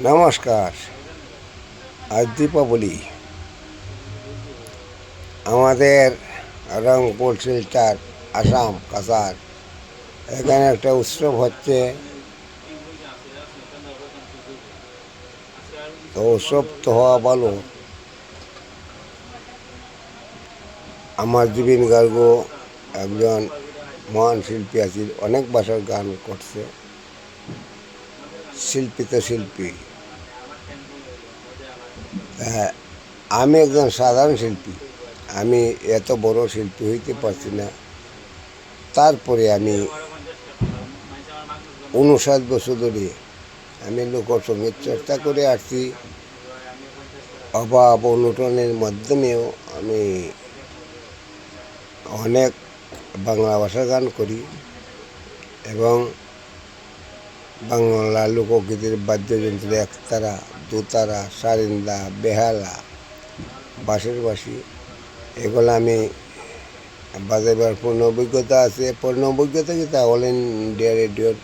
নমস্কার, আজ দীপাবলি। আমাদের রংপুর শিলচার, আসাম কাসার এখানে একটা উৎসব হচ্ছে। তো উৎসব তো হওয়া ভালো। আমার জুবিন গার্গ একজন মহান শিল্পী আছে, অনেক ভাষার গান করছে। শিল্পী তো শিল্পী। হ্যাঁ আমি একজন সাধারণ শিল্পী। আমি এত বড় শিল্পী হইতে পারছি না। তারপরে আমি উনষাট বছর ধরে আমি লোকসঙ্গীত চর্চা করে আসছি। অভাব অনুটনের মাধ্যমেও আমি অনেক বাংলা ভাষা গান করি এবং বাংলা লোকগীতির বাদ্যযন্ত্র একতারা, দোতারা, সারিন্দা, বেহালা, বাঁশের বাঁশি। এগুলো আমি বাজাবার পূর্ণ অভিজ্ঞতা আছে। পূর্ণ অভিজ্ঞতা কি তা অল ইন্ডিয়া রেডিওর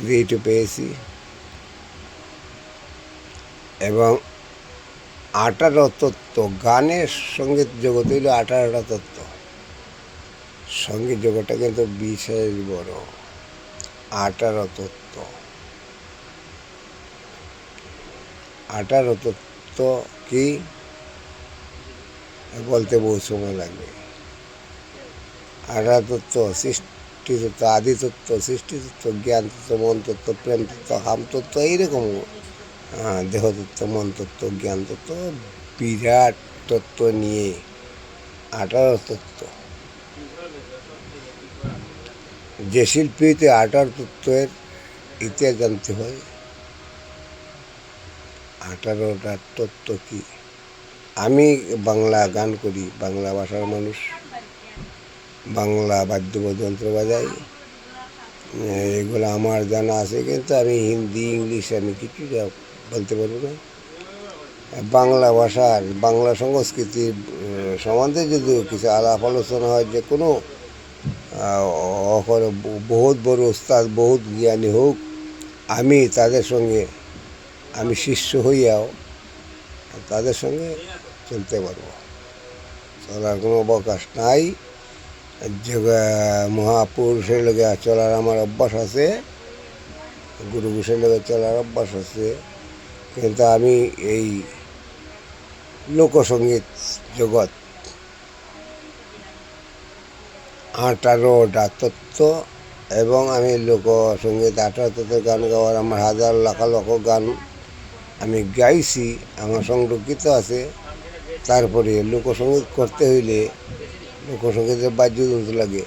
গ্রেটও পেয়েছি। এবং আঠারো তত্ত্ব, গানের সংগীত জগৎ হইল আঠারোটা তত্ত্ব। সংগীত জগৎটা কিন্তু বিশেষ বড়। আঠারো তত্ত্ব। আঠারো তত্ত্ব কি? বলতে বহু সময় লাগবে। আঠারো তত্ত্ব সৃষ্টি তত্ত্ব আদি তত্ত্ব সৃষ্টি তত্ত্ব জ্ঞান তত্ত্ব মন তত্ত্ব প্রেম তত্ত্ব হাম তত্ত্ব এইরকম। আহ, দেহ তত্ত্ব মন তত্ত্ব জ্ঞান তত্ত্ব বিরাট তত্ত্ব নিয়ে আঠারো তত্ত্ব। যে শিল্পীতে আঠারো তত্ত্বের ইতিহাস জানতে হয় আঠারোটা তত্ত্ব কি? আমি বাংলা গান করি, বাংলা ভাষার মানুষ। বাংলা বাদ্যযন্ত্র বাজাই। এগুলো আমার জানা আছে, কিন্তু আমি হিন্দি, ইংলিশ, আমি কিছু বলতে পারব না। বাংলা ভাষার, বাংলা সংস্কৃতির সম্বন্ধে যদি কিছু আলাপ আলোচনা হয় যে কোনো অকর বহুত বড় উস্তাদ, বহুত জ্ঞানী হোক, আমি তাদের সঙ্গে, আমি শিষ্য হইয়াও তাদের সঙ্গে চলতে পারব। চলার কোনো অবকাশ নাই। যে মহাপুরুষের লোকে চলার আমার অভ্যাস আছে, গুরু ঘোষের লোকে চলার অভ্যাস আছে। কিন্তু আমি এই লোকসঙ্গীত জগৎ আঠারোটা তত্ত্ব এবং আমি লোকসঙ্গীত আঠারো তত্ত্বের গান গাওয়ার আমার হাজার লাখ লক্ষ গান আমি গাইছি, আমার সংরক্ষিত আছে। তারপরে লোকসঙ্গীত করতে হইলে লোকসঙ্গীতের বাদ্যযন্ত্র লাগে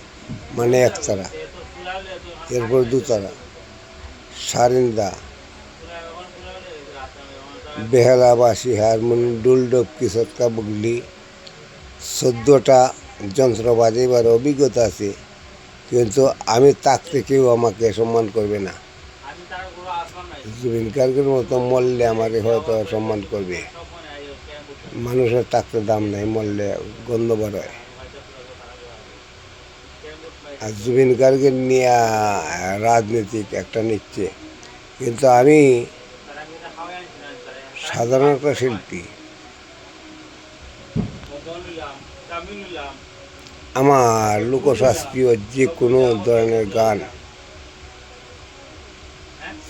মানে একতারা, এরপর দুতারা, সারিন্দা বেহালা বাসি হারমোনিয়াম ডুল ডবকি সৎকা চোদ্দোটা যন্ত্র বাজাইবার অভিজ্ঞতা আছে, কিন্তু আমি থাকতে কেউ আমাকে সম্মান করবে না। জুবিন গার্গের মতো মরলে আমাকে হয়তো সম্মান করবে। মানুষের থাকতে দাম নেই, মরলে গন্ধ বেরোয় আর জুবিন গার্গের নিয়ে রাজনীতিক একটা নিচ্ছে। কিন্তু আমি সাধারণ একটা শিল্পী। আমার লোকশাস্ত্রীয় যে কোনো ধরনের গান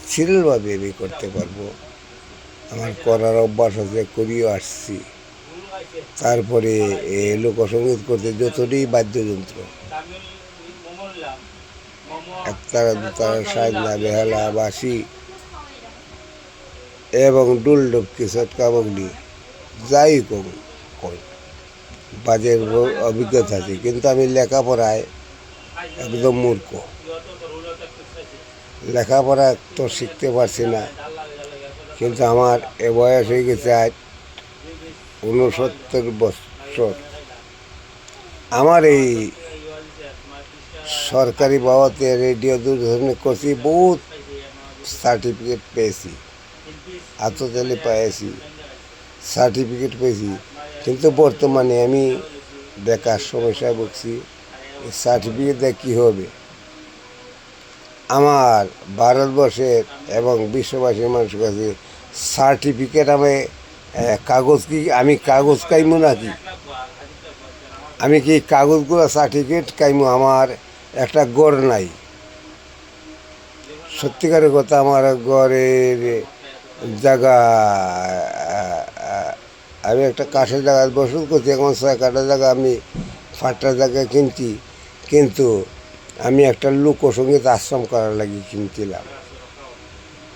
সিরিয়ালভাবে আমি করতে পারব। আমার করার অভ্যাস আছে, করিও আসছি। তারপরে লোকসঙ্গীত করতে যতটাই বাদ্যযন্ত্র, একতারা, দুতারা, সাজনা, বেহালা বাসি এবং ডুল ডুবকি সটকা বগলি যাই কম করি বাজের অভিজ্ঞতা আছে, কিন্তু আমি লেখাপড়ায় একদম মূর্খ। লেখাপড়া তো শিখতে পারছি না, কিন্তু আমার এ বয়স হয়ে গেছে আজ ঊনসত্তর বছর। আমার এই সরকারি বাবাতে রেডিও দূরদর্শনে করছি বহুত সার্টিফিকেট পেয়েছি আত্মতালি পেয়েছি সার্টিফিকেট পেয়েছি। কিন্তু বর্তমানে আমি বেকার সমস্যায় ভুগছি। সার্টিফিকেট কী হবে? আমার ভারতবর্ষের এবং বিশ্ববাসীর মানুষের কাছে সার্টিফিকেট আমি কাগজ কি, আমি কাগজ কাইমু নাকি? আমি কি কাগজগুলো সার্টিফিকেট কাইমু? আমার একটা গড় নাই। সত্যিকারের কথা আমার গড়ের জায়গা আমি একটা কাঠের জায়গায় বসত করছি, এখন ছয় কাঠের জায়গা আমি ফাটটা জায়গা কিনছি। কিন্তু আমি একটা লোকসঙ্গীত আশ্রম করার লাগি কিনছিলাম।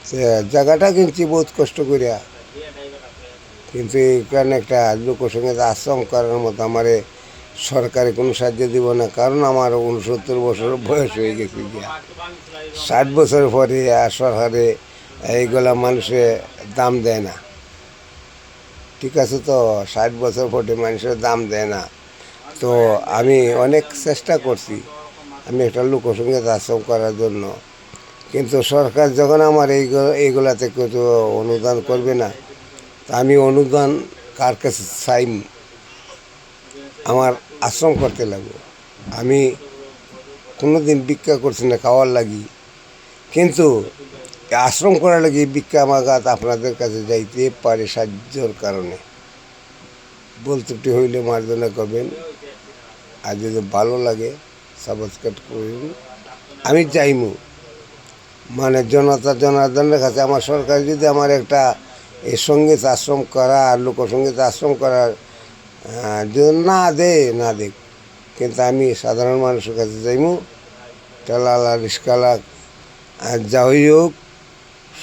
সে জায়গাটা কিনছি বহুত কষ্ট করিয়া। কিন্তু এইখানে একটা লোকসঙ্গীত আশ্রম করার মতো আমারে সরকারে কোনো সাহায্য দিব না, কারণ আমার উনসত্তর বছর বয়স হয়ে গেছে গিয়া। ষাট বছর পরে আর সরকারে এইগুলা মানুষে দাম দেয় না। ঠিক আছে তো, ষাট বছর পরে মানুষের দাম দেয় না। তো আমি অনেক চেষ্টা করছি, আমি একটা লোকসঙ্গীত আশ্রম করার জন্য। কিন্তু সরকার যখন আমার এইগুলো এইগুলাতে কিছু অনুদান করবে না, তা আমি অনুদান কার কাছে চাই আমার আশ্রম করতে লাগবো। আমি কোনো দিন ভিক্ষা করছি না, খাওয়ার লাগি। কিন্তু এই আশ্রম করার লাগি ভিক্ষা মাগাত আপনাদের কাছে যাইতে পারে সাহায্যর কারণে। বলতে হইলে মার্জনা করবেন। আর যদি ভালো লাগে, সাবস্ক্রাইব করুন। আমি চাইমু মানে জনতা জনার্দনের কাছে আমার সরকার যদি আমার একটা এই সংগীত আশ্রম করা, আর লোকসঙ্গীত আশ্রম করার যদি না দে, না দেখ কিন্তু আমি সাধারণ মানুষের কাছে যাইমু। টেলালা রিস্কালা আর যাই হোক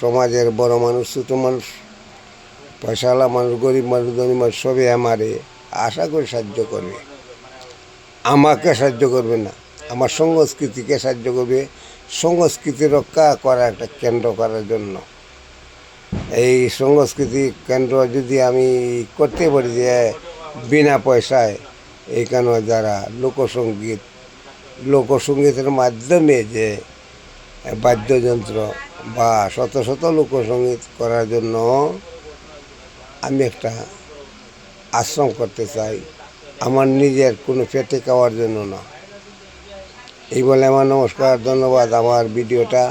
সমাজের বড় মানুষ, ছোটো মানুষ, পয়সাওয়ালা মানুষ, গরিব মানুষ, ধনী মানুষ, সবই আমারে আশা করে সাহায্য করবে। আমাকে সাহায্য করবে না। আমার সংস্কৃতিকে সাহায্য করবে। সংস্কৃতি রক্ষা করা একটা কেন্দ্র করার জন্য। এই সংস্কৃতি কেন্দ্র যদি আমি করতে পারি যে বিনা পয়সায় এইখানে যারা লোকসঙ্গীত লোকসঙ্গীতের মাধ্যমে যে বাদ্যযন্ত্র বা শত শত লোকসঙ্গীত করার জন্য আমি একটা আশ্রম করতে চাই। আমার নিজের কোনো পেটে খাওয়ার জন্য না। এই বলে আমার নমস্কার, ধন্যবাদ আমার ভিডিওটা।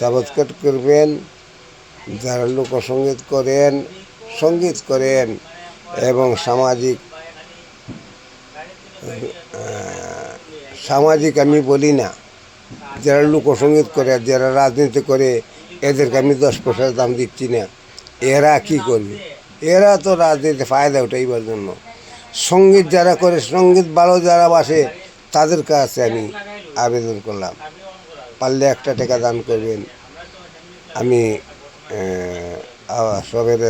সাবস্ক্রাইব করবেন, যারা লোকসঙ্গীত করেন, সংগীত করেন এবং সামাজিক সামাজিক আমি বলি না। যারা লোকসঙ্গীত করে, যারা রাজনীতি করে, এদেরকে আমি দশ পয়সার দাম দিচ্ছি না। এরা কি করবে? এরা তো রাজনীতি ফায়দা উঠাইবার জন্য। সংগীত যারা করে সংগীত ভালো যারা বাসে, তাদের কাছে আমি আবেদন করলাম। পারলে একটা টাকা দান করবেন। আমি সবের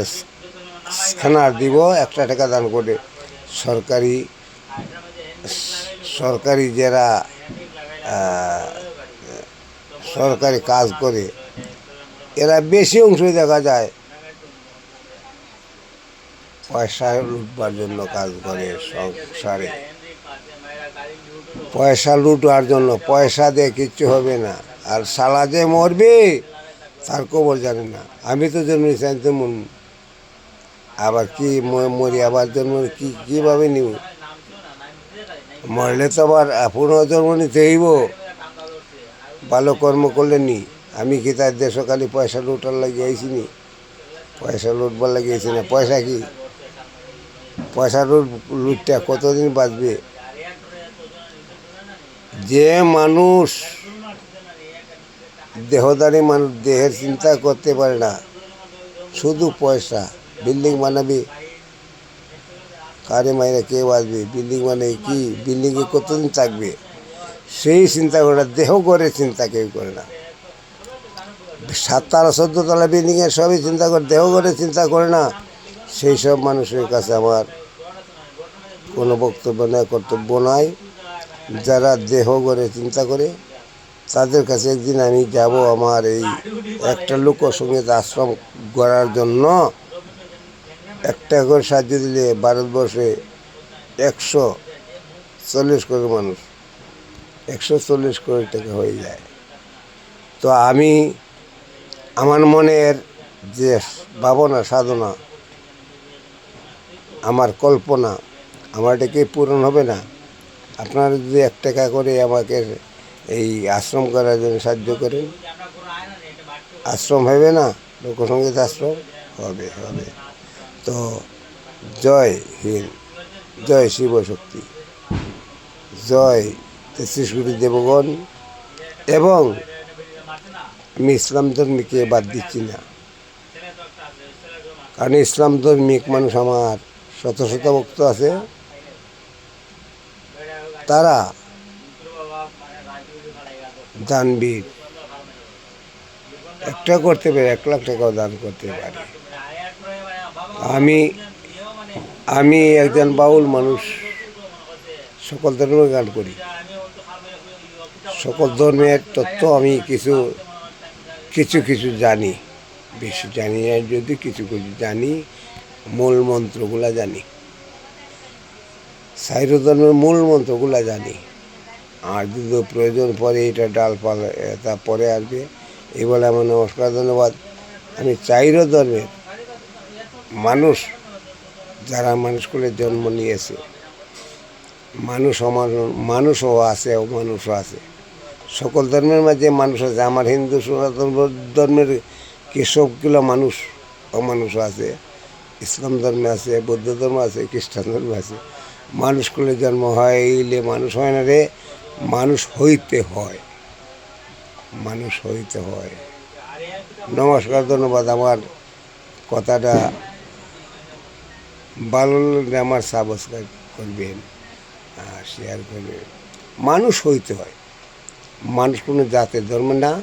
স্ক্যানার দিব, একটা টাকা দান করে সরকারি সরকারি যারা সরকারি কাজ করে, এরা বেশি অংশ দেখা যায় পয়সা লুটবার জন্য কাজ করে সংসারে। পয়সা লুটবার জন্য পয়সা দিয়ে কিচ্ছু হবে না। আর সালা যে মরবে, তার কবর জানে না। আমি তো জন্মেছি আমি তো মন আবার কি মরি, আবার জন্ম কি, কীভাবে নিব? মরলে তো আবার পুনর্জন্ম নিতে হইব। ভালো কর্ম করলে নি আমি কি তার দেশকালি পয়সা লুটার লাগিয়ে আইছি নি পয়সা লুটবার লাগিয়েছি না। পয়সা কি? পয়সা লুট, লুটটা কতদিন বাঁচবে? যে মানুষ দেহদারি মানুষ, দেহের চিন্তা করতে পারে না, শুধু পয়সা। বিল্ডিং বানাবি। কারে মাইরে কে বাঁচবে? বিল্ডিং মানে কি? বিল্ডিংয়ে কতদিন থাকবে? সেই চিন্তা করে না, দেহ করে চিন্তা কেউ করে না। সাততলা চোদ্দতলা বিল্ডিংয়ে সবই চিন্তা করে দেহ করে চিন্তা করে না। সেই সব মানুষের কাছে আমার কোনো বক্তব্য নেই কর্তব্য নাই। যারা দেহ করে চিন্তা করে তাদের কাছে একদিন আমি যাব আমার এই একটা লোকসঙ্গীত আশ্রম গড়ার জন্য। একটা করে সাহায্য দিলে ভারতবর্ষে একশো চল্লিশ কোটি মানুষ একশো চল্লিশ কোটি টাকা হয়ে যায়। তো আমি, আমার মনের যে ভাবনা, সাধনা, আমার কল্পনা, আমার এটা কি পূরণ হবে না? আপনারা যদি এক টাকা করে আমাকে এই আশ্রম করার জন্য সাহায্য করেন। আশ্রম হবে না লোকসঙ্গীত আশ্রম? হবে হবে। তো জয় হিন্দ, জয় শিবশক্তি, জয় কোটি দেবগণ এবং আমি ইসলাম ধর্মীকে বাদ দিচ্ছি না। কারণ ইসলাম ধর্মিক মানুষ আমার শত শত ভক্ত আছে। তারা দানবীর একটা করতে পারে, এক লাখ টাকাও দান করতে পারে। আমি আমি একজন বাউল মানুষ, সকল ধর্মের গান করি। সকল ধর্মের তত্ত্ব আমি কিছু কিছু কিছু জানি। বেশি জানি না, যদি কিছু কিছু জানি, মূল মন্ত্রগুলা জানি। সাইর ধর্মের মূল মন্ত্রগুলা জানি। আর যদি প্রয়োজন পরে এটা ডালপাল তা পরে আসবে। এই বলে আমার নমস্কার, ধন্যবাদ। আমি চাইর ধর্মের মানুষ, যারা মানুষ করে জন্ম নিয়েছে। মানুষ অমানুষ, মানুষও আছে, অমানুষও আছে। সকল ধর্মের মাঝে মানুষ আছে। আমার হিন্দু সনাতন ধর্মের কি মানুষ অমানুষও আছে। ইসলাম ধর্মে আছে, বৌদ্ধ ধর্ম আছে, খ্রিস্টান ধর্মে আছে। মানুষ করলে জন্ম হয়, এইলে মানুষ হয় না রে। মানুষ হইতে হয়। মানুষ হইতে হয়। নমস্কার, ধন্যবাদ। আমার কথাটা ভালো লাগলে আমার সাবস্ক্রাইব করবেন আর শেয়ার করবেন। মানুষ হইতে হয়। মানুষ কোনো জাতের ধর্ম না।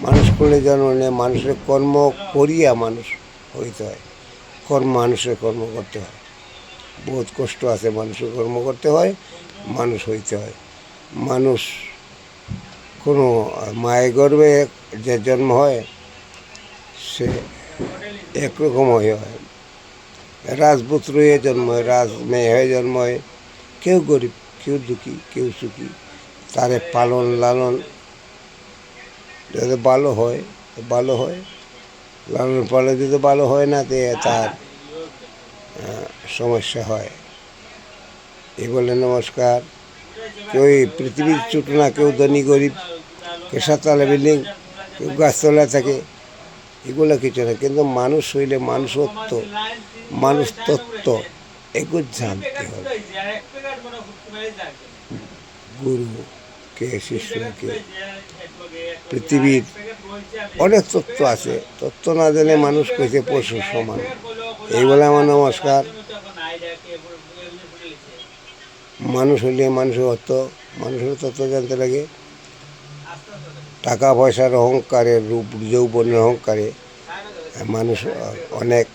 মানুষ কোনো জন্ম নেই মানুষের কর্ম করিয়া মানুষ হইতে হয়। কর্ম মানুষের কর্ম করতে হয়। বহুত কষ্ট আছে মানুষের কর্ম করতে হয়, মানুষ হইতে হয়। মানুষ কোনো মায়ের গর্ভে যে জন্ম হয়, সে একরকম হয়ে হয়। রাজপুত্র হয়ে জন্ম হয়, রাজ মেয়ে হয়ে জন্ম হয়। কেউ গরিব, কেউ দুঃখী, কেউ সুখী। তারে পালন লালন যদি ভালো হয় ভালো হয়। লালন পালন যদি ভালো হয় না, তে তার সমস্যা হয়। এই বলে নমস্কার। কেউ পৃথিবীর ছোট না, কেউ ধনী, গরিব, কেউ সাততলা বিল্ডিং, কেউ গাছতলা থাকে, এগুলো কিছু না। কিন্তু মানুষ হইলে মানুষত্ব মানুষ তত্ত্ব এগুলো জানতে হবে। গুরু কে শিশু শিষ্যকে পৃথিবীর অনেক তত্ত্ব আছে। তত্ত্ব না জানে মানুষ কইছে পশুর সমান। এই বলে আমার নমস্কার। মানুষ হইলে মানুষের অর্থ, মানুষের তত্ত্ব জানতে লাগে। টাকা পয়সার অহংকারে রূপ, যৌবনের অহংকারে মানুষ অনেক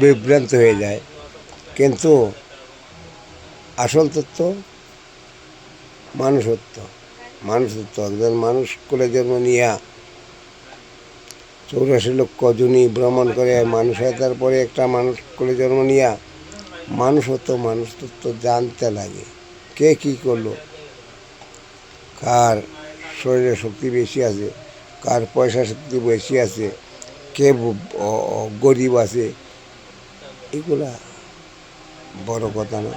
বিভ্রান্ত হয়ে যায়। কিন্তু আসল তত্ত্ব মানুষত্ব। মানুষত্ব, একজন মানুষ করে জন্ম নিয়া চৌরাশি লক্ষ জনই ভ্রমণ করে মানুষ হয়, তারপরে একটা মানুষ করে জন্ম নিয়া মানুষত্ব মানুষত্ব জানতে লাগে। কে কি করল? কার শরীরে শক্তি বেশি আছে? কার পয়সা শক্তি বেশি আছে? কে গরিব আছে? এগুলা বড় কথা না।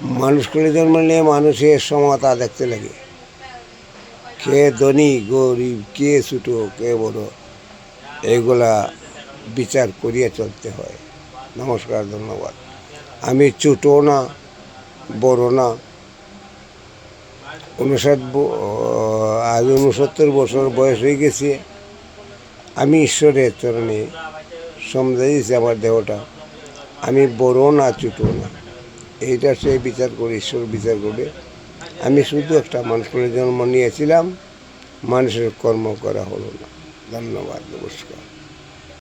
মানুষ জন্ম নিয়ে মানুষের সমতা দেখতে লাগে। কে ধনী, গরিব, কে ছোটো, কে বড়, এগুলা বিচার করিয়া চলতে হয়। নমস্কার, ধন্যবাদ। আমি ছোটো না, বড় না। উনষাট আজ উনসত্তর বছর বয়স হয়ে গেছে। আমি ঈশ্বরের চরণে সমঝে দিয়েছি আমার দেহটা। আমি বড় না, ছোটো না। এইটা সে বিচার করে, ঈশ্বর বিচার করবে। আমি শুধু একটা মানুষের জন্ম নিয়েছিলাম, মানুষের কর্ম করা হলো না। ধন্যবাদ, নমস্কার।